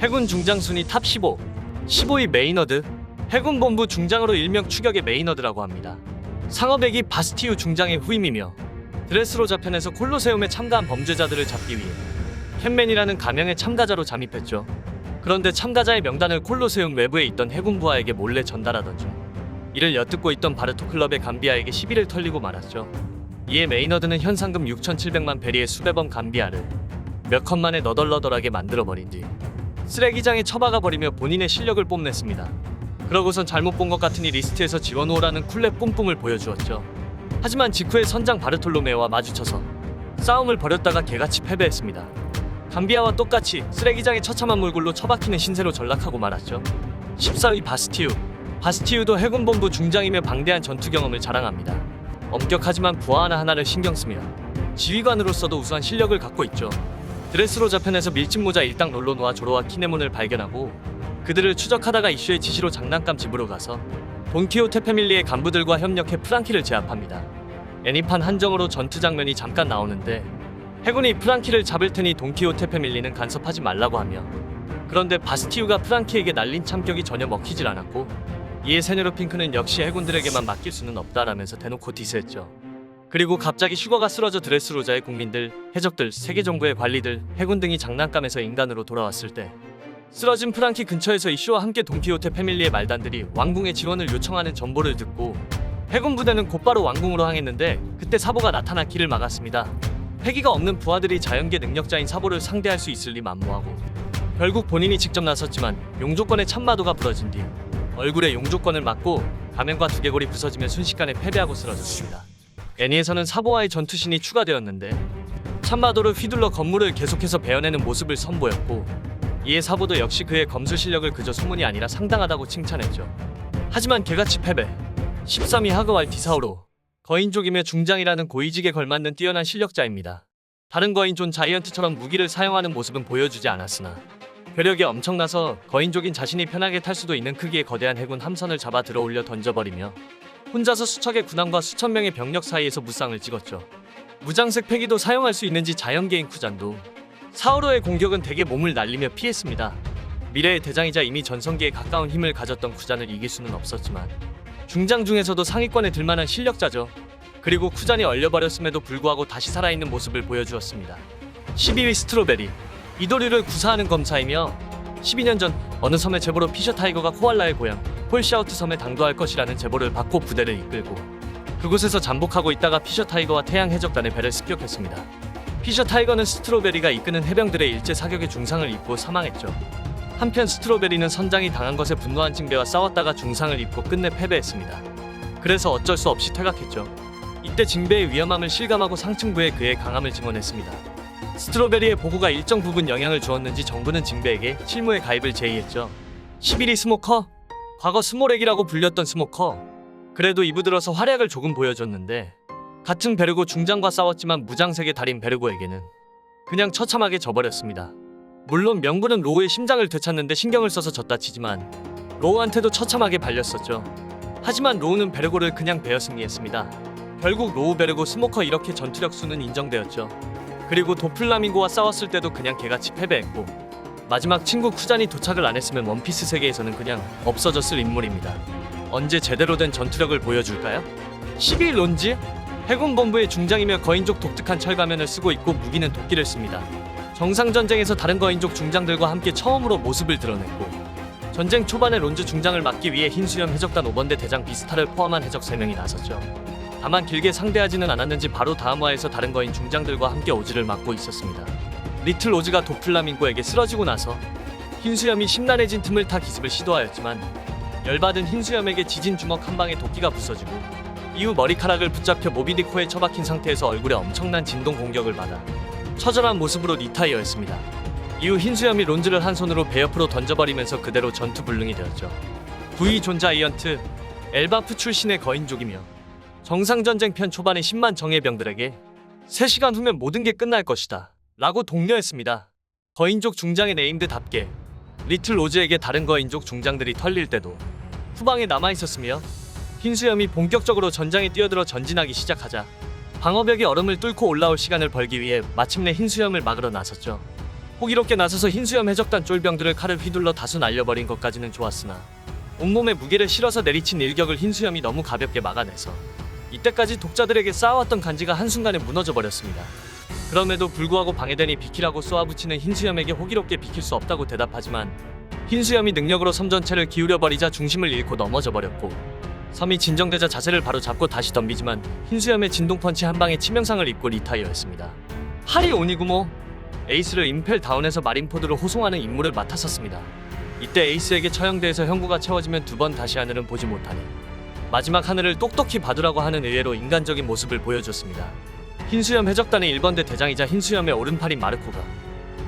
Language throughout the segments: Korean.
해군 중장 순위 탑 15. 15위 메이너드. 해군 본부 중장으로 일명 추격의 메이너드라고 합니다. 상어백이 바스티우 중장의 후임이며 드레스로 자 편에서 콜로세움에 참가한 범죄자들을 잡기 위해 캔맨이라는 가명의 참가자로 잠입했죠. 그런데 참가자의 명단을 콜로세움 외부에 있던 해군 부하에게 몰래 전달하던 중 이를 엿듣고 있던 바르토 클럽의 감비아에게 시비를 털리고 말았죠. 이에 메이너드는 현상금 6,700만 베리의 수배범 감비아를 몇 컷 만에 너덜너덜하게 만들어버린 뒤 쓰레기장에 처박아 버리며 본인의 실력을 뽐냈습니다. 그러고선 잘못 본 것 같으니 리스트에서 지원호라는 쿨랩 뿜뿜을 보여주었죠. 하지만 직후에 선장 바르톨로메오와 마주쳐서 싸움을 벌였다가 개같이 패배했습니다. 감비아와 똑같이 쓰레기장에 처참한 몰골로 처박히는 신세로 전락하고 말았죠. 14위 바스티우. 바스티우도 해군본부 중장이며 방대한 전투 경험을 자랑합니다. 엄격하지만 부하 하나하나를 신경 쓰며 지휘관으로서도 우수한 실력을 갖고 있죠. 드레스로 자 편에서 밀짚 모자 일당 롤로노와 조로와 키네몬을 발견하고 그들을 추적하다가 이슈의 지시로 장난감 집으로 가서 돈키호테 패밀리의 간부들과 협력해 프랑키를 제압합니다. 애니판 한정으로 전투 장면이 잠깐 나오는데 해군이 프랑키를 잡을 테니 돈키호테 패밀리는 간섭하지 말라고 하며 그런데 바스티우가 프랑키에게 날린 참격이 전혀 먹히질 않았고 이에 세네로 핑크는 역시 해군들에게만 맡길 수는 없다라면서 대놓고 디스했죠. 그리고 갑자기 슈거가 쓰러져 드레스로자의 국민들, 해적들, 세계 정부의 관리들, 해군 등이 장난감에서 인간으로 돌아왔을 때 쓰러진 프랑키 근처에서 이슈와 함께 돈키호테 패밀리의 말단들이 왕궁의 지원을 요청하는 정보를 듣고 해군 부대는 곧바로 왕궁으로 향했는데 그때 사보가 나타나 길을 막았습니다. 패기가 없는 부하들이 자연계 능력자인 사보를 상대할 수 있을 리 만무하고 결국 본인이 직접 나섰지만 용조권의 참마도가 부러진 뒤 얼굴에 용조권을 맞고 가면과 두개골이 부서지며 순식간에 패배하고 쓰러졌습니다. 애니에서는 사보와의 전투신이 추가되었는데 참마도를 휘둘러 건물을 계속해서 베어내는 모습을 선보였고 이에 사보도 역시 그의 검술 실력을 그저 소문이 아니라 상당하다고 칭찬했죠. 하지만 개같이 패배. 13위 하그왈 디사우로 거인족이며 중장이라는 고위직에 걸맞는 뛰어난 실력자입니다. 다른 거인 존 자이언트처럼 무기를 사용하는 모습은 보여주지 않았으나 괴력이 엄청나서 거인족인 자신이 편하게 탈 수도 있는 크기의 거대한 해군 함선을 잡아 들어올려 던져버리며 혼자서 수척의 군함과 수천 명의 병력 사이에서 무쌍을 찍었죠. 무장색 패기도 사용할 수 있는지 자연계인 쿠잔도 사우로의 공격은 대개 몸을 날리며 피했습니다. 미래의 대장이자 이미 전성기에 가까운 힘을 가졌던 쿠잔을 이길 수는 없었지만 중장 중에서도 상위권에 들만한 실력자죠. 그리고 쿠잔이 얼려버렸음에도 불구하고 다시 살아있는 모습을 보여주었습니다. 12위 스트로베리 이도류를 구사하는 검사이며 12년 전 어느 섬의 제보로 피셔 타이거가 코알라의 고향 폴샤우트 섬에 당도할 것이라는 제보를 받고 부대를 이끌고 그곳에서 잠복하고 있다가 피셔 타이거와 태양 해적단의 배를 습격했습니다. 피셔 타이거는 스트로베리가 이끄는 해병들의 일제 사격에 중상을 입고 사망했죠. 한편 스트로베리는 선장이 당한 것에 분노한 징배와 싸웠다가 중상을 입고 끝내 패배했습니다. 그래서 어쩔 수 없이 퇴각했죠. 이때 징배의 위험함을 실감하고 상층부에 그의 강함을 증언했습니다. 스트로베리의 보고가 일정 부분 영향을 주었는지 정부는 징배에게 실무에 가입을 제의했죠. 11위 스모커? 과거 스모렉이라고 불렸던 스모커. 그래도 이부 들어서 활약을 조금 보여줬는데 같은 베르고 중장과 싸웠지만 무장색의 달인 베르고에게는 그냥 처참하게 져버렸습니다. 물론 명분은 로우의 심장을 되찾는데 신경을 써서 졌다 치지만 로우한테도 처참하게 발렸었죠. 하지만 로우는 베르고를 그냥 베어 승리했습니다. 결국 로우 베르고 스모커 이렇게 전투력 수는 인정되었죠. 그리고 도플라밍고와 싸웠을 때도 그냥 개같이 패배했고 마지막 친구 쿠잔이 도착을 안 했으면 원피스 세계에서는 그냥 없어졌을 인물입니다. 언제 제대로 된 전투력을 보여줄까요? 12일 론지 해군 본부의 중장이며 거인족 독특한 철가면을 쓰고 있고 무기는 도끼를 씁니다. 정상 전쟁에서 다른 거인족 중장들과 함께 처음으로 모습을 드러냈고 전쟁 초반에 론즈 중장을 막기 위해 흰수염 해적단 5번대 대장 비스타를 포함한 해적 3명이 나섰죠. 다만 길게 상대하지는 않았는지 바로 다음 화에서 다른 거인 중장들과 함께 오즈를 맡고 있었습니다. 리틀 오즈가 도플라밍고에게 쓰러지고 나서 흰수염이 심란해진 틈을 타 기습을 시도하였지만 열받은 흰수염에게 지진 주먹 한 방에 도끼가 부서지고 이후 머리카락을 붙잡혀 모비딕 코에 처박힌 상태에서 얼굴에 엄청난 진동 공격을 받아 처절한 모습으로 리타이어했습니다. 이후 흰수염이 론즈를 한 손으로 배 옆으로 던져버리면서 그대로 전투 불능이 되었죠. 부위 존자이언트 엘바프 출신의 거인족이며 정상전쟁 편 초반의 10만 정예병들에게 3시간 후면 모든 게 끝날 것이다 라고 독려했습니다. 거인족 중장의 네임드답게 리틀 로즈에게 다른 거인족 중장들이 털릴 때도 후방에 남아있었으며 흰수염이 본격적으로 전장에 뛰어들어 전진하기 시작하자 방어벽이 얼음을 뚫고 올라올 시간을 벌기 위해 마침내 흰수염을 막으러 나섰죠. 호기롭게 나서서 흰수염 해적단 쫄병들을 칼을 휘둘러 다수 날려버린 것까지는 좋았으나 온몸에 무게를 실어서 내리친 일격을 흰수염이 너무 가볍게 막아내서 이때까지 독자들에게 쌓아왔던 간지가 한순간에 무너져 버렸습니다. 그럼에도 불구하고 방해되니 비키라고 쏘아붙이는 흰수염에게 호기롭게 비킬 수 없다고 대답하지만 흰수염이 능력으로 섬 전체를 기울여버리자 중심을 잃고 넘어져 버렸고 섬이 진정되자 자세를 바로 잡고 다시 덤비지만 흰수염의 진동 펀치 한 방에 치명상을 입고 리타이어했습니다. 하리 오니구모 에이스를 임펠 다운에서 마린포드로 호송하는 임무를 맡았었습니다. 이때 에이스에게 처형대에서 형구가 채워지면 두 번 다시 하늘은 보지 못하니 마지막 하늘을 똑똑히 봐두라고 하는 의외로 인간적인 모습을 보여줬습니다. 흰수염 해적단의 1번대 대장이자 흰수염의 오른팔인 마르코가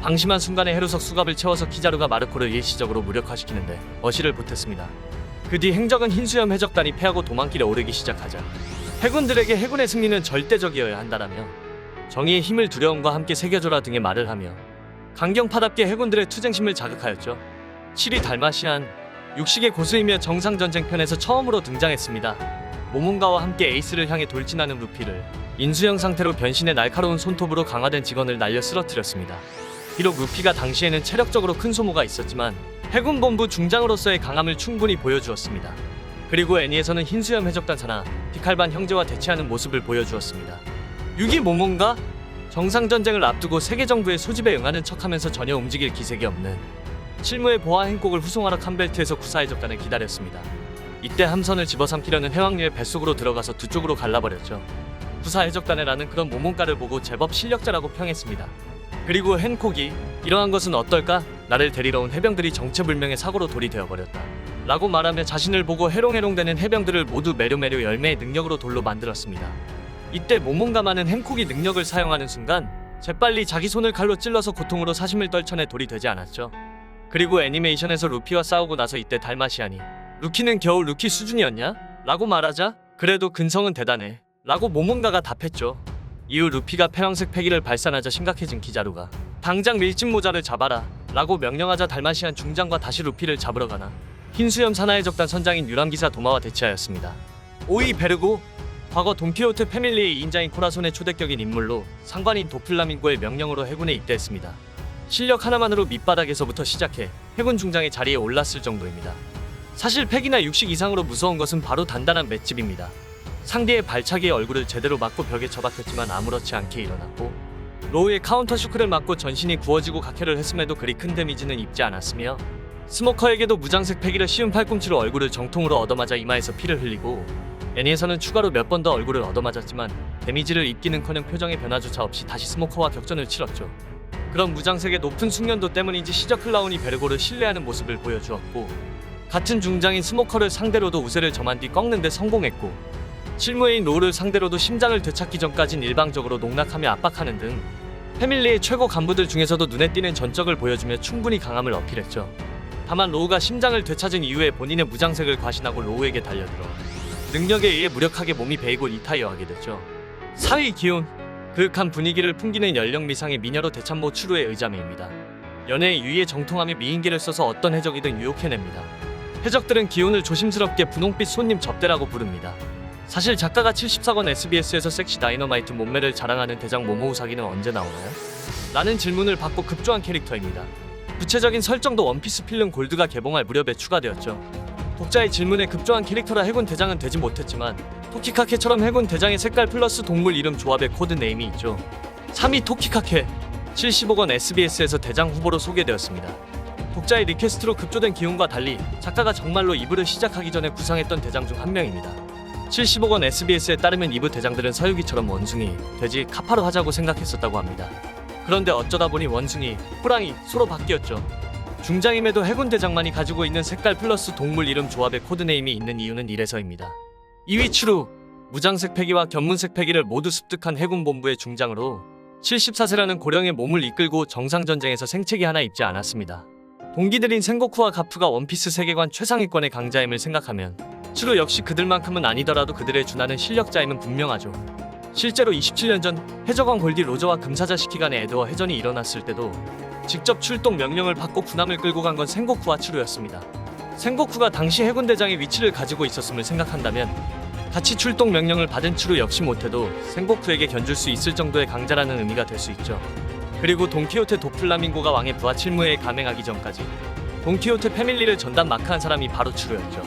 방심한 순간에 해루석 수갑을 채워서 키자루가 마르코를 일시적으로 무력화시키는데 어시를 보탰습니다. 그 뒤 행적은 흰수염 해적단이 패하고 도망길에 오르기 시작하자 해군들에게 해군의 승리는 절대적이어야 한다라며 정의의 힘을 두려움과 함께 새겨줘라 등의 말을 하며 강경파답게 해군들의 투쟁심을 자극하였죠. 7위 달마시안 육식의 고수이며 정상 전쟁편에서 처음으로 등장했습니다. 모몬가와 함께 에이스를 향해 돌진하는 루피를 인수형 상태로 변신해 날카로운 손톱으로 강화된 직원을 날려 쓰러뜨렸습니다. 비록 루피가 당시에는 체력적으로 큰 소모가 있었지만 해군 본부 중장으로서의 강함을 충분히 보여주었습니다. 그리고 애니에서는 흰수염 해적단 산하 피칼반 형제와 대치하는 모습을 보여주었습니다. 6위 모몬가 정상 전쟁을 앞두고 세계 정부의 소집에 응하는 척하면서 전혀 움직일 기색이 없는 실무의 보아 행콕을 후송하러 칸벨트에서 구사 해적단을 기다렸습니다. 이때 함선을 집어삼키려는 해왕류의 뱃속으로 들어가서 두 쪽으로 갈라버렸죠. 구사 해적단이라는 그런 모몬가를 보고 제법 실력자라고 평했습니다. 그리고 헨콕이 이러한 것은 어떨까? 나를 데리러 온 해병들이 정체불명의 사고로 돌이 되어버렸다. 라고 말하며 자신을 보고 해롱해롱대는 해병들을 모두 매료매료 열매의 능력으로 돌로 만들었습니다. 이때 모몬가마는 헨콕이 능력을 사용하는 순간 재빨리 자기 손을 칼로 찔러서 고통으로 사심을 떨쳐내 돌이 되지 않았죠. 그리고 애니메이션에서 루피와 싸우고 나서 이때 달마시안이 루키는 겨우 루키 수준이었냐? 라고 말하자 그래도 근성은 대단해 라고 모몬가가 답했죠. 이후 루피가 패왕색 패기를 발산하자 심각해진 기자루가 당장 밀짚 모자를 잡아라 라고 명령하자 달마시안 중장과 다시 루피를 잡으러 가나 흰수염 사나이 적단 선장인 유람기사 도마와 대치하였습니다. 오이 베르고 과거 돈키호테 패밀리의 인자인 코라손의 초대격인 인물로 상관인 도플라밍고의 명령으로 해군에 입대했습니다. 실력 하나만으로 밑바닥에서부터 시작해 해군 중장의 자리에 올랐을 정도입니다. 사실 팩이나 육식 이상으로 무서운 것은 바로 단단한 맷집입니다. 상대의 발차기에 얼굴을 제대로 맞고 벽에 처박혔지만 아무렇지 않게 일어났고 로우의 카운터 슈크를 맞고 전신이 구워지고 각혈을 했음에도 그리 큰 데미지는 입지 않았으며 스모커에게도 무장색 패기를 쉬운 팔꿈치로 얼굴을 정통으로 얻어맞아 이마에서 피를 흘리고 애니에서는 추가로 몇 번 더 얼굴을 얻어맞았지만 데미지를 입기는커녕 표정의 변화조차 없이 다시 스모커와 격전을 치렀죠. 그런 무장색의 높은 숙련도 때문인지 시적 클라운이 베르고를 신뢰하는 모습을 보여주었고 같은 중장인 스모커를 상대로도 우세를 점한 뒤 꺾는 데 성공했고 실무애인 로우를 상대로도 심장을 되찾기 전까진 일방적으로 농락하며 압박하는 등 패밀리의 최고 간부들 중에서도 눈에 띄는 전적을 보여주며 충분히 강함을 어필했죠. 다만 로우가 심장을 되찾은 이후에 본인의 무장색을 과신하고 로우에게 달려들어 능력에 의해 무력하게 몸이 베이고 리타이어하게 됐죠. 4위 기온 그윽한 분위기를 풍기는 연령 미상의 미녀로 대참모 추루의 의자매입니다. 연애의 유의에 정통하며 미인계를 써서 어떤 해적이든 유혹해냅니다. 해적들은 기온을 조심스럽게 분홍빛 손님 접대라고 부릅니다. 사실 작가가 74권 SBS에서 섹시 다이너마이트 몸매를 자랑하는 대장 모모우사기는 언제 나오나요? 라는 질문을 받고 급조한 캐릭터입니다. 구체적인 설정도 원피스 필름 골드가 개봉할 무렵에 추가되었죠. 독자의 질문에 급조한 캐릭터라 해군 대장은 되지 못했지만 토키카케처럼 해군 대장의 색깔 플러스 동물 이름 조합의 코드 네임이 있죠. 3위 토키카케 75권 SBS에서 대장 후보로 소개되었습니다. 독자의 리퀘스트로 급조된 기운과 달리 작가가 정말로 2부를 시작하기 전에 구상했던 대장 중 한 명입니다. 75권 SBS에 따르면 2부 대장들은 서유기처럼 원숭이, 돼지, 카파로 하자고 생각했었다고 합니다. 그런데 어쩌다 보니 원숭이, 호랑이, 소로 바뀌었죠. 중장임에도 해군 대장만이 가지고 있는 색깔 플러스 동물 이름 조합의 코드네임이 있는 이유는 이래서입니다. 2위 추루 무장색 패기와 견문색 패기를 모두 습득한 해군 본부의 중장으로 74세라는 고령의 몸을 이끌고 정상전쟁에서 생채기 하나 입지 않았습니다. 동기들인 생고쿠와 가프가 원피스 세계관 최상위권의 강자임을 생각하면 추루 역시 그들만큼은 아니더라도 그들의 준하는 실력자임은 분명하죠. 실제로 27년 전 해적왕 골디 로저와 금사자 시키 간의 에드워 해전이 일어났을 때도 직접 출동 명령을 받고 군함을 끌고 간 건 생고쿠와 추루였습니다. 생고쿠가 당시 해군 대장의 위치를 가지고 있었음을 생각한다면 같이 출동 명령을 받은 추루 역시 못해도 생고쿠에게 견줄 수 있을 정도의 강자라는 의미가 될 수 있죠. 그리고 돈키호테 도플라밍고가 왕의 부하 칠무에 감행하기 전까지 돈키호테 패밀리를 전담 마크한 사람이 바로 추로였죠.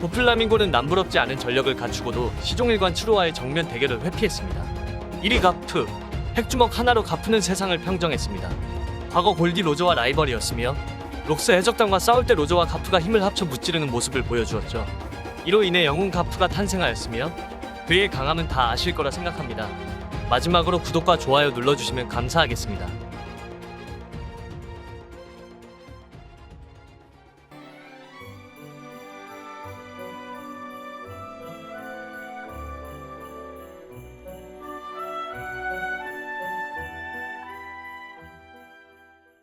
도플라밍고는 남부럽지 않은 전력을 갖추고도 시종일관 추로와의 정면 대결을 회피했습니다. 1위 가프, 핵주먹 하나로 가프는 세상을 평정했습니다. 과거 골디 로저와 라이벌이었으며 록스 해적단과 싸울 때 로저와 가프가 힘을 합쳐 무찌르는 모습을 보여주었죠. 이로 인해 영웅 가프가 탄생하였으며 그의 강함은 다 아실 거라 생각합니다. 마지막으로 구독과 좋아요 눌러주시면 감사하겠습니다.